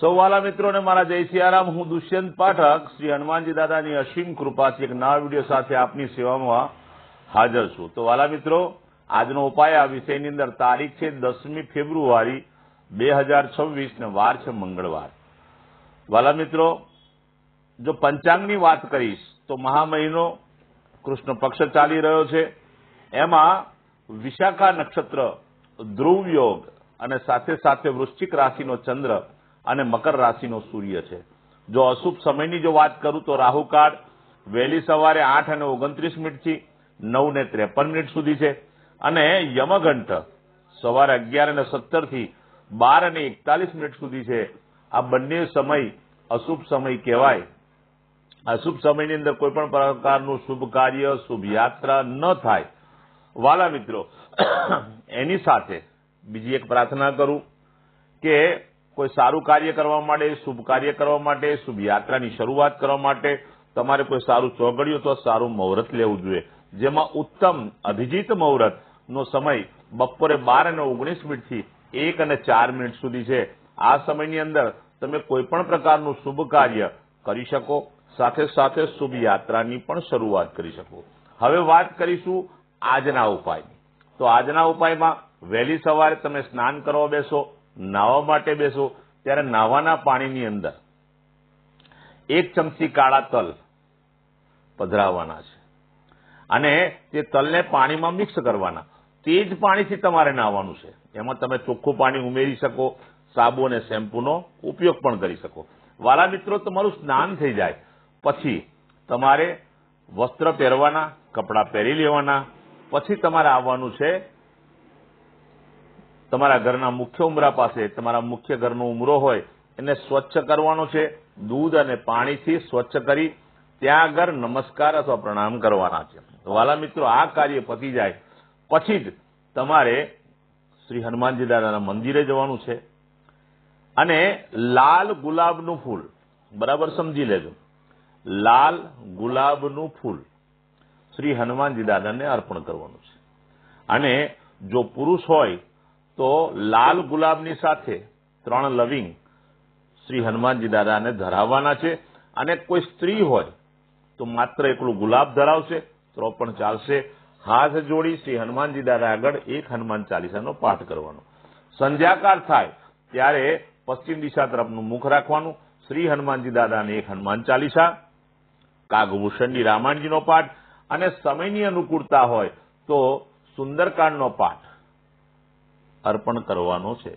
સૌ વાલા મિત્રોને મારા જય સિયારામ હું દુષ્યંત પાઠક. શ્રી હનુમાનજી દાદાની અસીમ કૃપાથી એક નવા વીડિયો સાથે આપની સેવામાં હાજર છું. તો વાલા મિત્રો, આજનો ઉપાય આ વિષયની અંદર તારીખ છે દસમી ફેબ્રુઆરી બે હજાર છવ્વીસ ને વાર છે મંગળવાર. વાલા મિત્રો, જો પંચાંગની વાત કરીશ, તો મહા મહિનો કૃષ્ણ પક્ષ ચાલી રહ્યો છે. એમાં વિશાખા નક્ષત્ર ધ્રુવ યોગ અને સાથે સાથે વૃશ્ચિક રાશિનો ચંદ્ર અને મકર રાશિનો સૂર્ય છે. જો અશુભ સમયની જો વાત કરું તો રાહુકાળ વહેલી સવારે આઠ અને ઓગણત્રીસ મિનિટથી નવ ને ત્રેપન મિનિટ સુધી છે. અને યમઘંટ સવારે અગિયાર અને સત્તરથી બાર અને એકતાલીસ મિનિટ સુધી છે. આ બંને સમય અશુભ સમય કહેવાય. અશુભ સમયની અંદર કોઈ પણ પ્રકારનું શુભ કાર્ય, શુભ યાત્રા ન થાય. વાલા મિત્રો, એની સાથે બીજી એક પ્રાર્થના કરું કે કોઈ સારું કાર્ય કરવા માટે, શુભ કાર્ય કરવા માટે, શુભ યાત્રાની શરૂઆત કરવા માટે તમારે કોઈ સારું ચોગડિયું અથવા સારું મુહૂર્ત લેવું જોઈએ. જેમાં ઉત્તમ અભિજીત મુહૂર્ત નો સમય બપોરે બાર અને ઓગણીસ મિનિટથી એક અને ચાર મિનિટ સુધી છે. આ સમયની અંદર તમે કોઈ પણ પ્રકારનું શુભ કાર્ય કરી શકો, સાથે સાથે શુભ યાત્રાની પણ શરૂઆત કરી શકો. હવે વાત કરીશું આજના ઉપાયની. તો આજના ઉપાયમાં વહેલી સવારે તમે સ્નાન કરવા બેસો નાહવા માટે બેસો, ત્યારે નાહવાના પાણીની અંદર એક ચમચી કાળા તલ પધરાવવાના છે. અને તે તલને પાણીમાં મિક્સ કરવાના. તે જ પાણીથી તમારે નાહવાનું છે. એમાં તમે ચોખ્ખું પાણી ઉમેરી શકો, સાબુ અને શેમ્પૂનો ઉપયોગ પણ કરી શકો. વાલા મિત્રો, તમારું સ્નાન થઈ જાય. પછી તમારે વસ્ત્ર પહેરવાના, કપડાં પહેરી લેવાના. પછી તમારે આવવાનું છે તમારા ઘરના મુખ્ય ઉમરા પાસે, તમારા મુખ્ય ઘરનો ઉમરો હોય, એને સ્વચ્છ કરવાનો છે. દૂધ અને પાણીથી સ્વચ્છ કરી ત્યાં આગળ નમસ્કાર અથવા પ્રણામ કરવાના છે. વાલા મિત્રો, આ કાર્ય પતી જાય. પછી જ તમારે શ્રી હનુમાનજી દાદાના મંદિરે જવાનું છે. અને લાલ ગુલાબનું ફૂલ, બરાબર સમજી લેજો. લાલ ગુલાબનું ફૂલ શ્રી હનુમાનજી દાદાને અર્પણ કરવાનું છે. અને જો પુરુષ હોય તો લાલ ગુલાબની સાથે ત્રણ લવિંગ શ્રી હનુમાનજી દાદાને ધરાવવાના છે. અને કોઈ સ્ત્રી હોય તો માત્ર એકલું ગુલાબ ધરાવશે, તો પણ ચાલશે. હાથ જોડી શ્રી હનુમાનજી દાદા આગળ એક હનુમાન ચાલીસાનો પાઠ કરવાનો. સંધ્યાકાર થાય ત્યારે પશ્ચિમ દિશા તરફનું મુખ રાખવાનું. શ્રી હનુમાનજી દાદાને એક હનુમાન ચાલીસા, કાગભૂષણની રામાયણજીનો પાઠ. અને સમયની અનુકૂળતા હોય તો સુંદરકાંડનો પાઠ. અર્પણ કરવાનો છે.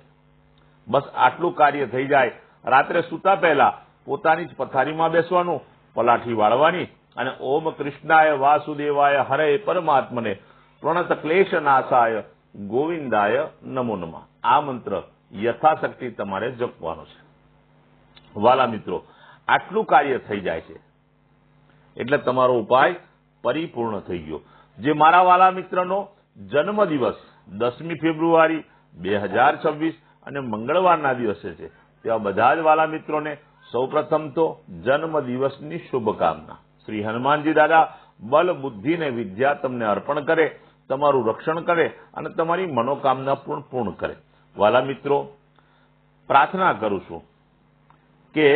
બસ આટલું કાર્ય થઈ જાય. રાત્રે સૂતા પહેલા પોતાની જ પથારીમાં બેસવાનું, પલાઠી વાળવાની અને ઓમ કૃષ્ણાય વાસુદેવાય હરે પરમાત્મને પ્રણત ક્લેશ નાશાય ગોવિંદાય નમો નમઃ. આ મંત્ર યથાશક્તિ તમારે જપવાનો છે. વાલા મિત્રો, આટલું કાર્ય થઈ જાય છે. એટલે તમારો ઉપાય પરિપૂર્ણ થઈ ગયો. જે મારા વાલા મિત્રનો જન્મદિવસ દસમી ફેબ્રુઆરી બે હજાર છવ્વીસ અને મંગળવારના દિવસે છે. તેવા બધા જ વાલા મિત્રોને સૌપ્રથમ તો જન્મ દિવસની શુભકામના. શ્રી હનુમાનજી દાદા બલ બુદ્ધિ વિદ્યા તમને અર્પણ કરે, તમારું રક્ષણ કરે અને તમારી મનોકામના પણ પૂર્ણ કરે. વાલા મિત્રો, પ્રાર્થના કરું છું કે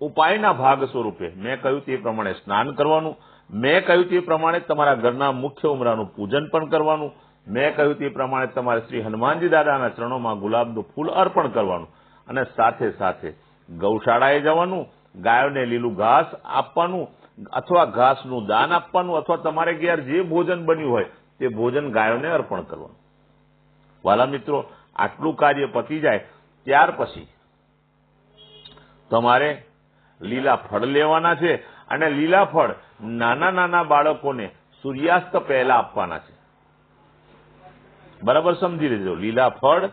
ઉપાયના ભાગ સ્વરૂપે મેં કહ્યું તે પ્રમાણે સ્નાન કરવાનું, મેં કહ્યું તે પ્રમાણે તમારા ઘરના મુખ્ય ઉમરાનું પૂજન પણ કરવાનું મેં કહ્યું તે પ્રમાણે તમારે શ્રી હનુમાનજી દાદાના ચરણોમાં ગુલાબનું ફૂલ અર્પણ કરવાનું અને સાથે સાથે ગૌશાળાએ જવાનું, ગાયોને લીલું ઘાસ આપવાનું અથવા ઘાસનું દાન આપવાનું અથવા તમારે ઘેર જે ભોજન બન્યું હોય તે ભોજન ગાયોને અર્પણ કરવાનું. વાલા મિત્રો, આટલું કાર્ય પતી જાય ત્યાર પછી તમારે લીલા ફળ લેવાના છે અને લીલા ફળ નાના નાના બાળકોને સૂર્યાસ્ત પહેલા આપવાના છે. બરાબર સમજી લેજો. લીલા ફળ,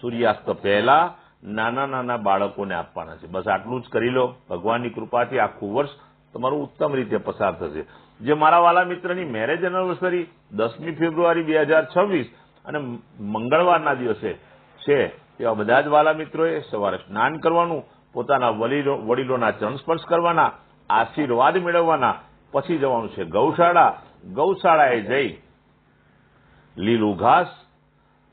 સૂર્યાસ્ત પહેલા નાના નાના બાળકોને આપવાના છે. બસ આટલું જ કરી લો. ભગવાનની કૃપાથી આખું વર્ષ તમારું ઉત્તમ રીતે પસાર થશે. જે મારા વાલા મિત્રની મેરેજ એનિવર્સરી દસમી ફેબ્રુઆરી બે હજાર છવ્વીસ અને મંગળવારના દિવસે છે તેવા બધા જ વાલા મિત્રોએ સવારે સ્નાન કરવાનું, પોતાના વડીલો વડીલોના ચરણ સ્પર્શ કરવાના, આશીર્વાદ મેળવવાના, પછી જવાનું છે ગૌશાળા. ગૌશાળાએ જઈ લીલું ઘાસ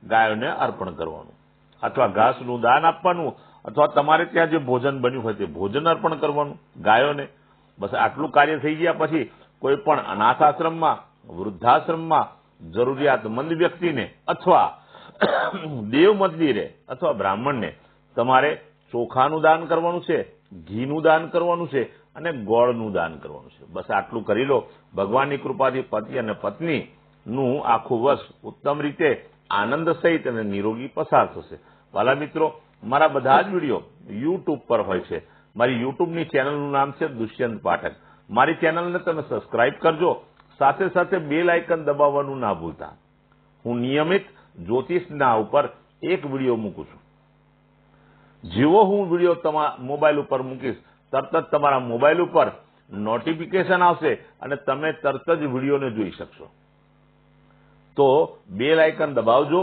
ગાયોને અર્પણ કરવાનું. અથવા ઘાસનું દાન આપવાનું, અથવા તમારે ત્યાં જે ભોજન બન્યું હોય તે ભોજન અર્પણ કરવાનું ગાયોને. બસ આટલું કાર્ય થઈ ગયા પછી કોઈ પણ અનાથ આશ્રમમાં વૃદ્ધાશ્રમમાં, જરૂરિયાતમંદ વ્યક્તિને અથવા દેવ મંદિરે અથવા બ્રાહ્મણને તમારે ચોખાનું દાન કરવાનું છે, ઘીનું દાન કરવાનું છે અને ગોળનું દાન કરવાનું છે. બસ આટલું કરી લો. ભગવાનની કૃપાથી પતિ અને પત્ની નું આખું વર્ષ ઉત્તમ રીતે આનંદ સહિત અને નિરોગી પસાર થશે. વાલા મિત્રો, મારા બધા જ વીડિયો યુટ્યુબ પર હોય છે. મારી યુટ્યુબની ચેનલનું નામ છે દુષ્યંત પાઠક. મારી ચેનલને તમે સબસ્ક્રાઇબ કરજો. સાથે સાથે બેલ આઇકન દબાવવાનું ના ભૂલતા. હું નિયમિત જ્યોતિષના ઉપર એક વીડિયો મૂકું છું. જેવો હું વીડિયો તમારા મોબાઈલ ઉપર મૂકીશ, તરત જ તમારા મોબાઈલ ઉપર નોટિફિકેશન આવશે અને તમે તરત જ વિડીયોને જોઈ શકશો. તો બેલ આઇકન દબાવજો,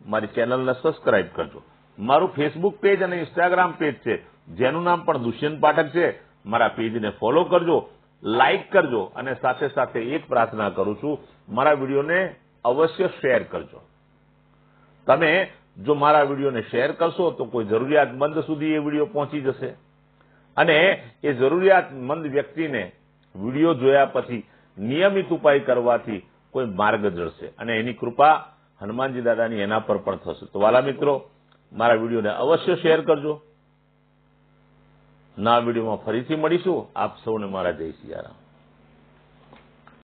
મારી ચેનલને સબસ્ક્રાઇબ કરજો. મારું ફેસબુક પેજ અને ઇન્સ્ટાગ્રામ પેજ છે, જેનું નામ પણ દુષ્યંત પાઠક છે, મારા પેજને ફોલો કરજો લાઇક કરજો, અને સાથે સાથે એક પ્રાર્થના કરું છું, મારા વિડીયોને અવશ્ય શેર કરજો. તમે જો મારા વિડીયોને શેર કરશો, તો કોઈ જરૂરિયાતમંદ સુધી એ વીડિયો પહોંચી જશે. અને એ જરૂરિયાતમંદ વ્યક્તિને વીડિયો જોયા પછી નિયમિત ઉપાય કરવાથી કોઈ માર્ગ જળશે અને એની કૃપા હનુમાનજી દાદાની એના પર પણ થશે. તો વાલા મિત્રો, મારા વિડીયોને અવશ્ય શેર કરજો. ના વિડીયોમાં ફરીથી મળીશું. આપ સૌને મારા જય સિયારામ.